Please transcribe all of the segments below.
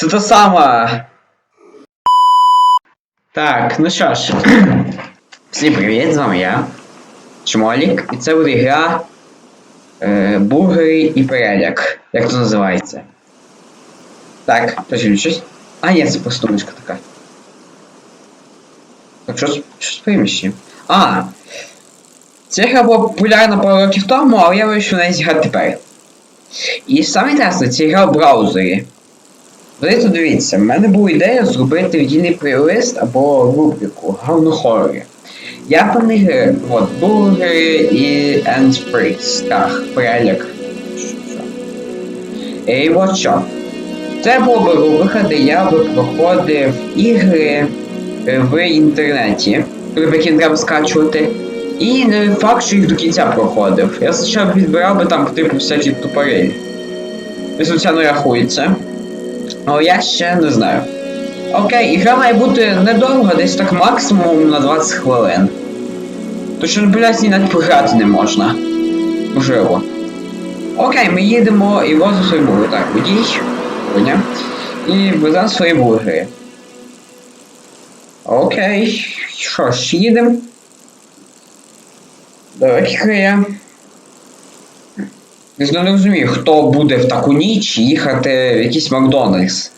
Це та сама. Так, ну що ж. Всім привіт, з вами я. Чмолік. І це буде гра е, Бургери і переляк. Як це називається? Так, точно щось. А, ні, це просто мишка така. Так, що з що з приміщенням? А! Ця гра була популярна пару років тому, але я вирішив на неї зіграти тепер. І саме інтересне, це гра в браузері. Тут дивіться, в мене була ідея зробити віддільний плейлист або рубрику Говно хорорі. Я по них е, от, бургери і End так, що. І от що. Це була би рубрика, де я би проходив ігри е, в інтернеті, які треба скачувати. І не факт, що їх до кінця проходив. Я спочатку підбирав би там типу всякі тупорилі. І звичайно рахується. Але я ще не знаю. Окей, ігра має бути недовго, десь так максимум на 20 хвилин. То що блядь, навіть пограти не можна. Можливо. Окей, ми їдемо і возимо свої бургери. Так, водій. Коня. І веземо свої бургери. Окей. Що ж, їдемо. Давай я. Я не розумію, хто буде в таку ніч їхати в якийсь Макдональдс.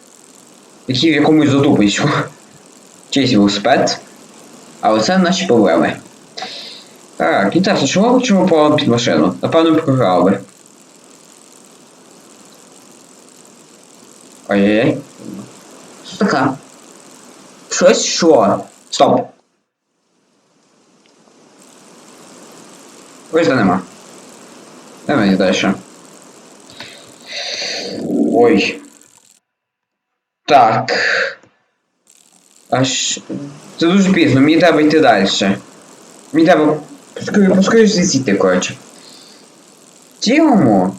Який в якомусь задупичку. Чийсь велосипед. А оце наші проблеми. Так, інтересно, чого чому попали під машину? Напевно, програли. Ой-ой-ой. Що таке? Щось що? Стоп. Де нема. Де мені далі? Ой. Так. Аж. Це дуже пізно, мені треба йти далі. Мені треба. Поскоріше звідси коротше. Цілому.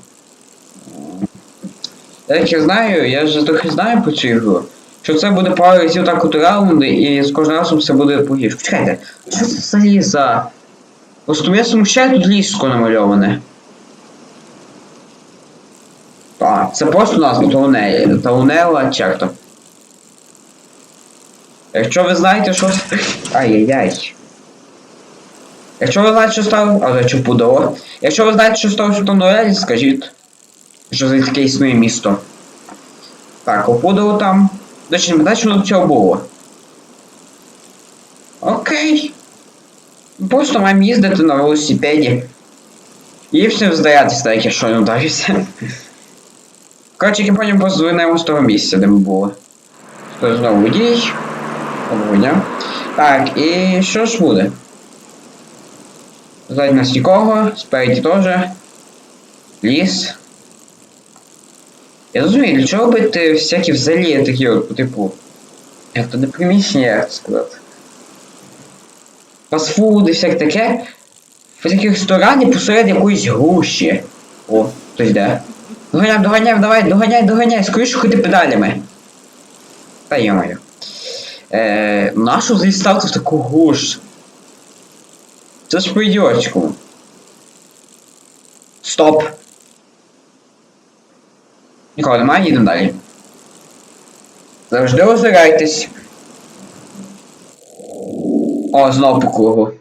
Як я знаю, я вже трохи знаю про цю ігру. Що це буде пару разів так от раунди, і з кожним разом все буде погірше. Чекайте, що це взагалі за. Просто мене смущає тут ліжко намальоване. А, це просто назва Таунелі. Таунела черто. Якщо ви знаєте, що. Ай-яй-яй. Якщо ви знаєте, що стало... А що пудово. Якщо ви знаєте, що сталося в Таунелі, скажіть. Що за таке існує місто. Так, опудово там. Речі, не пам'ятаю, що до цього було. Окей. Просто маємо їздити на велосипеді. І все здаятися, так, якщо не вдарився. Коротше, я потім просто з того місця, де ми були. То знову водій. Доброго. Так, і що ж буде? Ззаді нас нікого, спереді теж. Ліс. Я розумію, для чого бити всякі взагалі такі от, по типу. Як то не приміщення, як це сказати. Фастфуд і всяке таке. В таких ресторані посеред якоїсь гущі. О, хтось йде. Доганяй, доганяй, давай, доганяй, доганяй, скоріше ходи педалями. Та йомаю. Е, нашу зліставити в таку гуш. Це ж по. Стоп. Нікого немає, їдемо далі. Завжди озирайтесь. О, знову по кругу.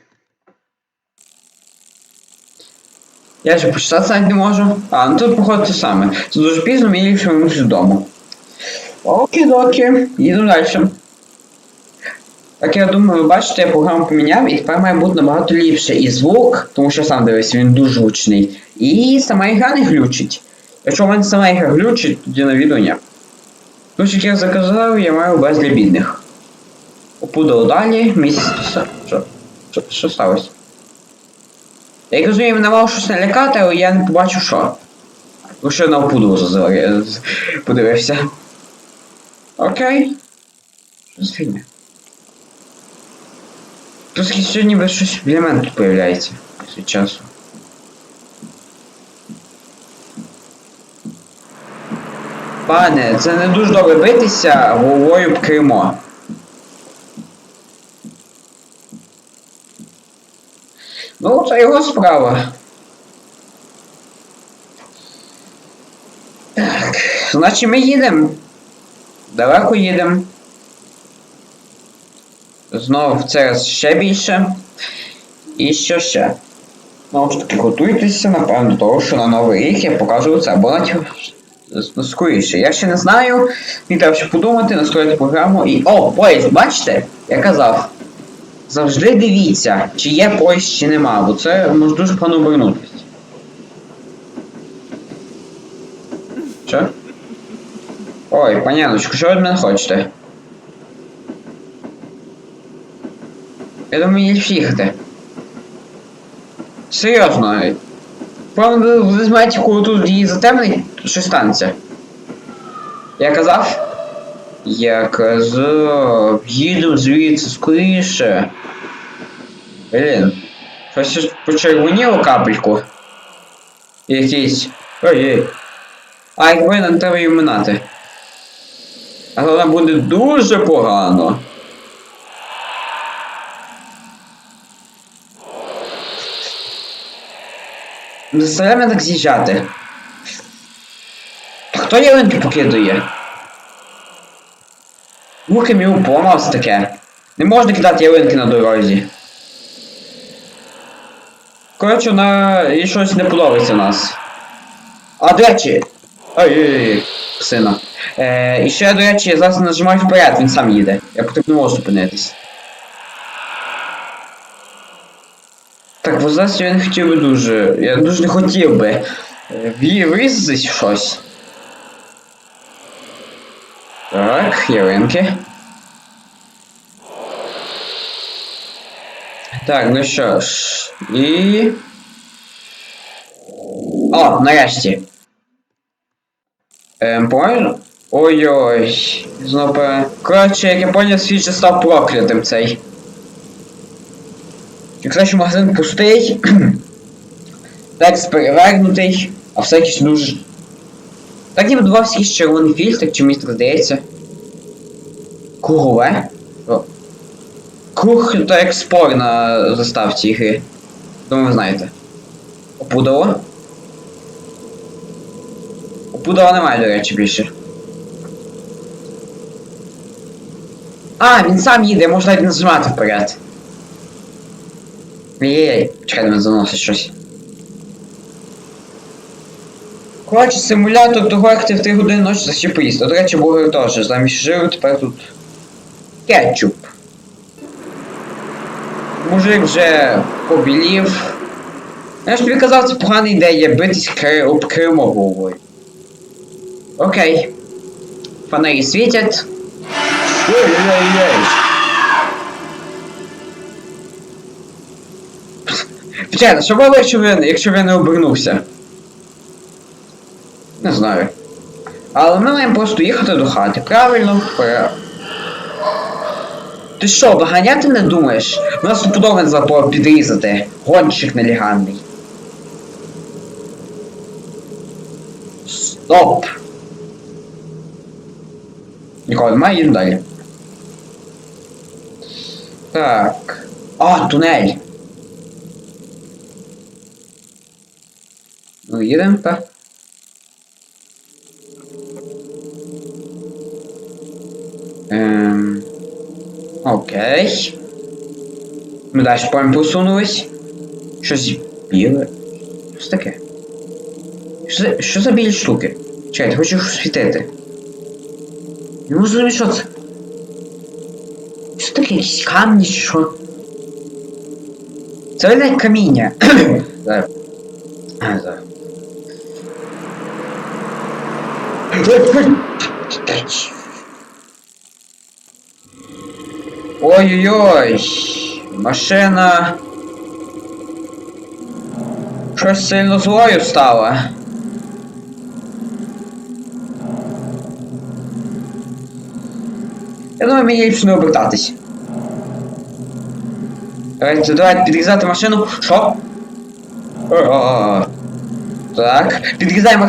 Я же почитати навіть не можу. А, ну тут походу саме. Це дуже пізно, мені ліпше вернутися додому. Окі-докі, їдемо далі. Так я думаю, ви бачите, я програму поміняв і тепер має бути набагато ліпше і звук, тому що сам дивись, він дуже гучний. І сама ігра не глючить. Якщо в мене сама ігра глючить, тоді на відео ні. Ключ, як я заказав, я маю без для бідних. Опудав далі, місяць. Що? Що, що сталося? Я як розумію, мене мало щось налякати, але я не побачив що. Лише на опудову зазор... подивився. Окей. Що за фігня? Просто сьогодні без щось біля мене тут появляється. Після часу. Пане, це не дуже добре битися головою об кермо. Ну, це його справа. Так, значить ми їдемо. Далеко їдемо. Знову в цей раз ще більше. І що ще? Знову ж таки, готуйтеся, напевно, того, що на новий рік я покажу це, або навіть скоріше. Я ще не знаю, мені треба ще подумати, настроїти програму і. О, поїзд, бачите? Я казав. Завжди дивіться, чи є поїзд, чи нема, бо це може дуже погано обернутися. Що? Ой, паняночку, що ви мене хочете? Я думаю, мені їхати. Серйозно. Певно, ви знаєте, коли тут її затемнить, що станеться? Я казав? Я казав, їдемо звідси скоріше. Блін. Щось почервоніло капельку. Якийсь. Ой-ой. А якби нам треба її минати. Але нам буде дуже погано. Не заставляй мене так з'їжджати. Хто ялинки покидає? Руки мій поламався таке. Не можна кидати ялинки на дорозі. Коротше, вона їй щось не подобається в нас. А, до речі. Ой-ой-ой, сина. Е, і ще, до речі, я зараз нажимаю вперед, він сам їде. Я потрібно можу зупинитись. Так, бо зараз я не хотів би дуже. Я дуже не хотів би. е, в'ї- Врізатись в щось. Так, ялинки. Так, ну що ж. І. О, нарешті. Ем, по Ой-ой. Знову. пе- Коротше, як я поняв, світ же став проклятим цей. Якщо що магазин пустий, текст перевернутий, а все якийсь дуже. Так ніби будувався якийсь червоний фільтр, чи мені так здається. Кругове? Круг то як спор на заставці ігри. Думаю, ви знаєте. Опудало? Опудала немає, до речі, більше. А, він сам їде, можна навіть нажимати вперед. Єй, чекай, мене заносить щось. Коротше, симулятор того, як ти в 3 години ночі захотів поїсти. До речі, бургер теж. Замість жиру тепер тут кетчуп. Мужик вже побілів. Я ж тобі казав, це погана ідея битись кри... об Криму головою. Окей. Фонарі світять. Почекайте, що було, якщо він, якщо він не обернувся? Не знаю. Але ми маємо просто їхати до хати. Правильно? Пра... Ти що, доганяти не думаєш? У нас тут подобне запор підрізати. Гонщик нелегальний. Стоп! Нікого немає, їдемо далі. Так. А, тунель. Ну, їдемо, так? Ем... Окей. Ми далі по посунулись. Щось біле. Що це таке? Що за, що за білі штуки? Чекайте, хочу світити. Не можу зрозуміти, що це. Що таке якісь камні що? Це виглядає каміння. Зараз. А, зараз. Ой-ой-ой! Машина. Щось сильно злою стала. Я думаю, мені ліпше не обертатись. Давайте, давайте підрізати машину. Що? О, Так, підрізаємо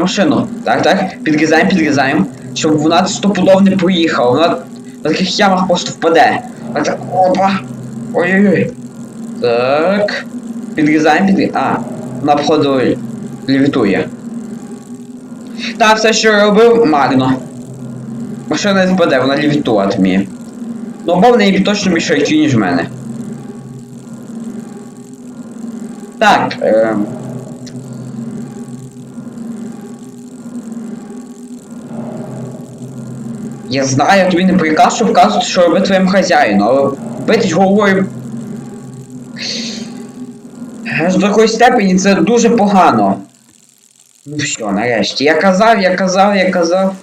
машину. Так, так, підрізаємо, підрізаємо. Щоб вона стопудов не проїхала. Вона на таких ямах просто впаде. Так, опа. Ой-ой-ой. Так. Підрізаємо, підрізаємо. А, вона походу лівітує. Та все, що я робив, марно. Машина не впаде, вона лівітувати вміє. Ну, бо в неї точно більше ніж в мене. Так, е... Я знаю, тобі не приказ, що вказувати, що робити твоїм хазяїну, але битись головою. Аж до такої степені це дуже погано. Ну все, нарешті. Я казав, я казав, я казав.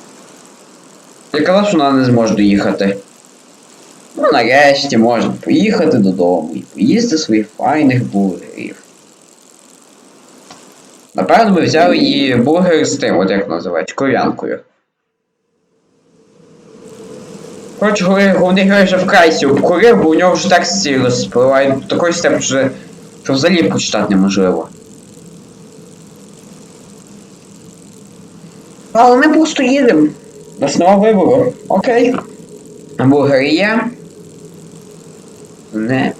Я казав, що вона не зможе доїхати. Ну, нарешті можна поїхати додому і поїсти своїх файних бургерів. Напевно, ми взяли її бургер з тим, от як називають, кров'янкою. Коротше, коли головний герой вже вкрай сі обкурив, бо у нього вже текст ці розпливає до такої степені, що, що взагалі прочитати неможливо. Але ми просто їдемо. Нема вибору. Окей. Бургер є. Не.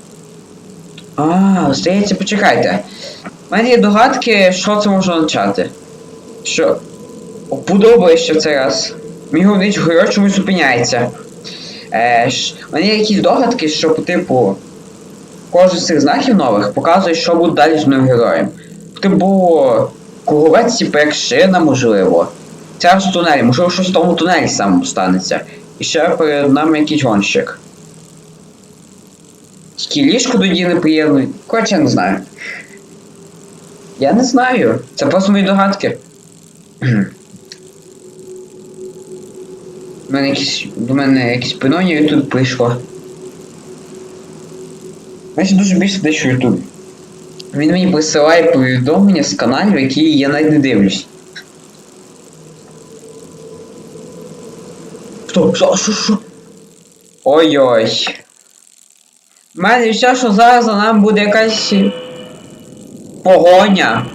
А, здається, почекайте. У мене є догадки, що це може означати. Що. Подобається цей раз. Мій головний герой чомусь зупиняється. Е, у мене є якісь догадки, що по типу. Кожен з цих знаків нових показує, що буде далі з моїм героєм. Типу. Круговець типу як шина, можливо. Це аж тунелі, можливо, щось в тому тунелі самому станеться. І ще перед нами якийсь гонщик. Тільки ліжко тоді неприємно. Коротше, я не знаю. Я не знаю. Це просто мої догадки. У мене якісь. До мене якісь пинонія тут прийшло. Знаєте, дуже більше дещо Ютуб. Він мені присилає повідомлення з каналів, які я навіть не дивлюсь. Хто? Що? Що? Що? Ой-ой. У мене відчуття, що зараз за нами буде якась погоня.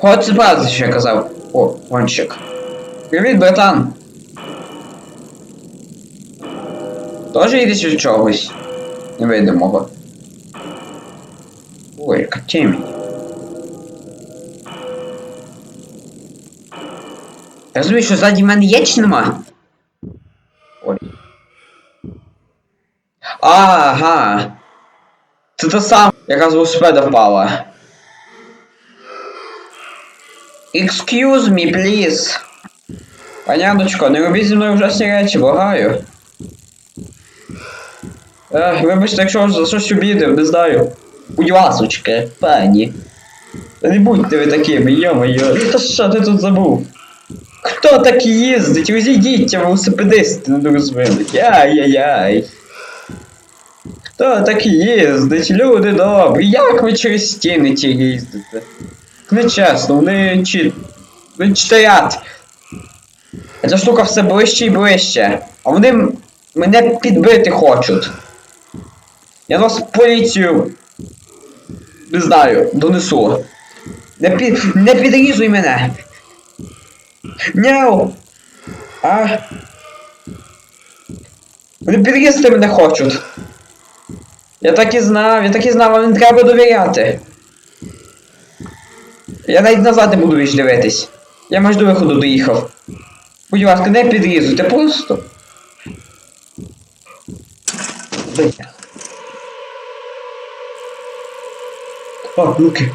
От це правда, що казав. О, гонщик. Привіт, братан. Тоже їдеш від чогось? Невидимого. Ой, яка темінь. Я розумію, що ззаді мене є чи нема? Ой. Ага. Це та сама, яка з велосипеда впала. Excuse me, please. Паняночко, не робіть зі мною ужасні речі, благаю. Ех, вибачте, якщо за щось обідав, не знаю. Будь пані. Не будьте ви такими, йо-моє. Та що ти тут забув? Хто так їздить? Розійдіться, велосипедисти недорозумілих. Яй-яй-яй. Хто так їздить? Люди добрі, як ви через стіни ті їздите? Нечесно, вони чи... Вони читають. Ця штука все ближче і ближче. А вони мене підбити хочуть. Я вас поліцію. Не знаю, донесу. Не під... Не підрізуй мене. Няу. А. Вони підрізати мене хочуть. Я так і знав, я так і знав, вам не треба довіряти. Я навіть назад не буду більш. Я майже до виходу доїхав. Будь ласка, не підрізуйте, просто. А, руки.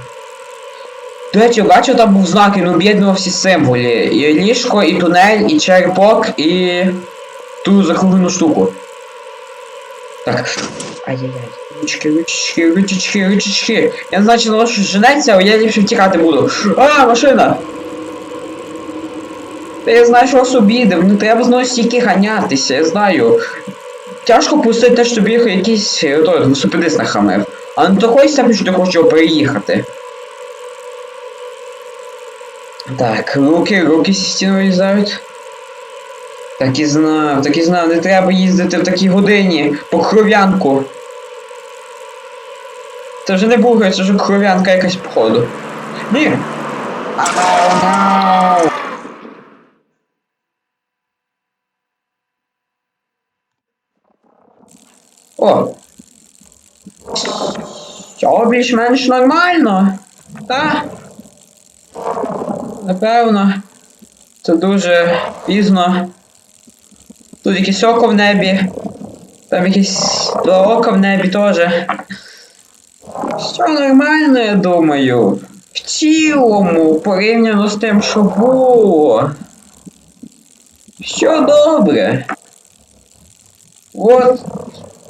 До речі, бачу, там був знак, він об'єднував всі символи. І ліжко, і тунель, і черепок, і ту закруглену штуку. Так. Ай-яй-яй. Ручки, ручки, ручечки, ручечки. Я не знаю, чи на женеться, але я ліпше втікати буду. А, машина! Я знаю, що вас обідав, не треба знову стільки ганятися, я знаю. Тяжко пустити те, що тобі якийсь е, той велосипедист нахамив. А не такої степені, що ти хочеш переїхати. Так, руки, руки зі стіни вилізають. Так і знав, так і знав, не треба їздити в такій годині по кров'янку. Це вже не бургер, це вже кров'янка якась походу. Ні. О! Все більш-менш нормально. Та? Напевно. Це дуже пізно. Тут якесь око в небі. Там якісь два ока в небі теж. Все нормально, я думаю. В цілому, порівняно з тим, що було. Все добре. От,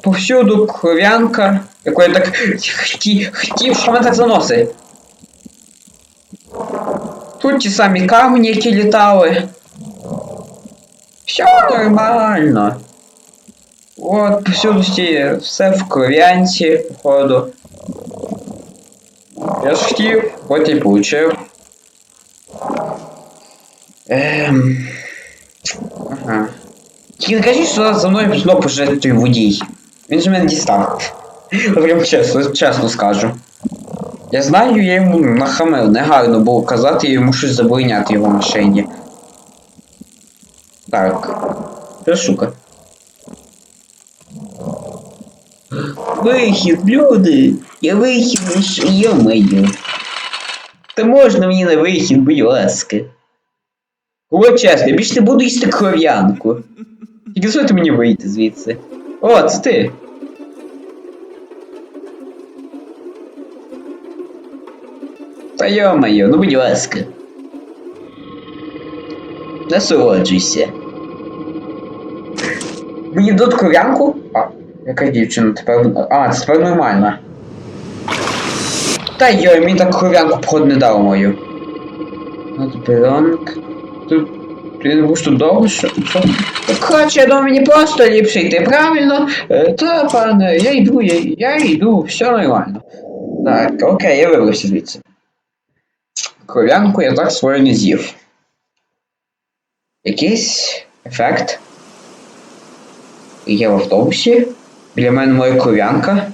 повсюду кров'янка, яку я так хотів, хотів, що мене так заносить. Тут ті самі камені, які літали. Все нормально. От, повсюду всі, все в кров'янці, походу. Я ж хотів, от і получив. Ем... Ага. Тільки не кажіть, що за мною знову пожежний той водій. Він же мене дістав. Прям чесно, чесно скажу. Я знаю, я йому нахамив, негарно було казати, я йому щось забороняти його машині. Так. Що штука? Вихід, люди! Я вихід, йомаю. Та можна мені на вихід, будь ласка. От чесно, я більше не буду їсти кров'янку. Тільки дозвольте мені вийти звідси. О, це ти. Та йо-моє, ну будь ласка. Насолоджуйся. Мені дадуть кров'янку? А, яка дівчина тепер. А, це тепер нормально. Та йой, мені так кров'янку походу не дав мою. От бланк. Тут. Ти не будеш тут довго що? коротше, я думаю, мені просто ліпше йти, правильно? Е, Та, пане, я йду, я, я йду, все нормально. Так, окей, я вибрався звідси. Кров'янку я так свою не з'їв. Якийсь ефект. Я в автобусі. Біля мене моя кров'янка.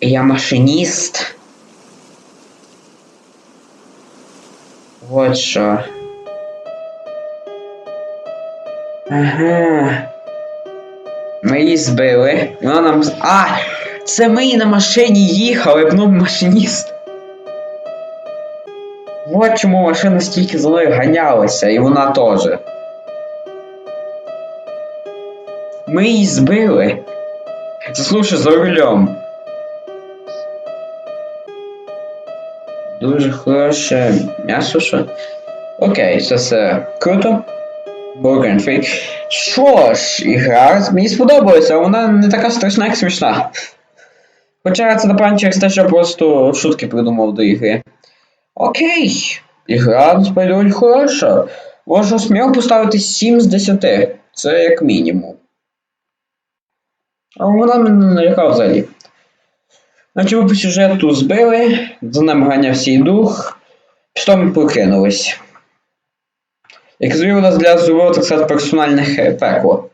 Я машиніст. Вот що. Ага. Ми її збили. Вона нам. А! Це ми її на машині їхали, ну машиніст. Вот чому машина стільки мною ганялася, і вона теж. Ми її збили. Заслушай за рулем. Дуже хороше м'ясо, що. Окей, це все круто. Бургенфрі. Що ж, ігра мені сподобалася, вона не така страшна, як смішна. Хоча це напевно через те, що просто шутки придумав до ігри. Окей, ігра насправді хороша. Можу сміло поставити 7 з 10. Це як мінімум. А вона мене не налякала взагалі. Значить, ми по сюжету збили, за нами ганявся і дух, після ми прокинулись. Як нас для зробив, так сказати, персональних пекло.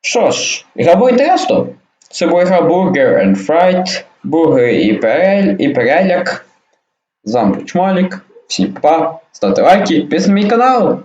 Що ж, гра була інтересно. Це була гра Burger and Fright, бургер і, перель, і переляк. З вами Всім па, ставте лайки, підписуйтесь на мій канал.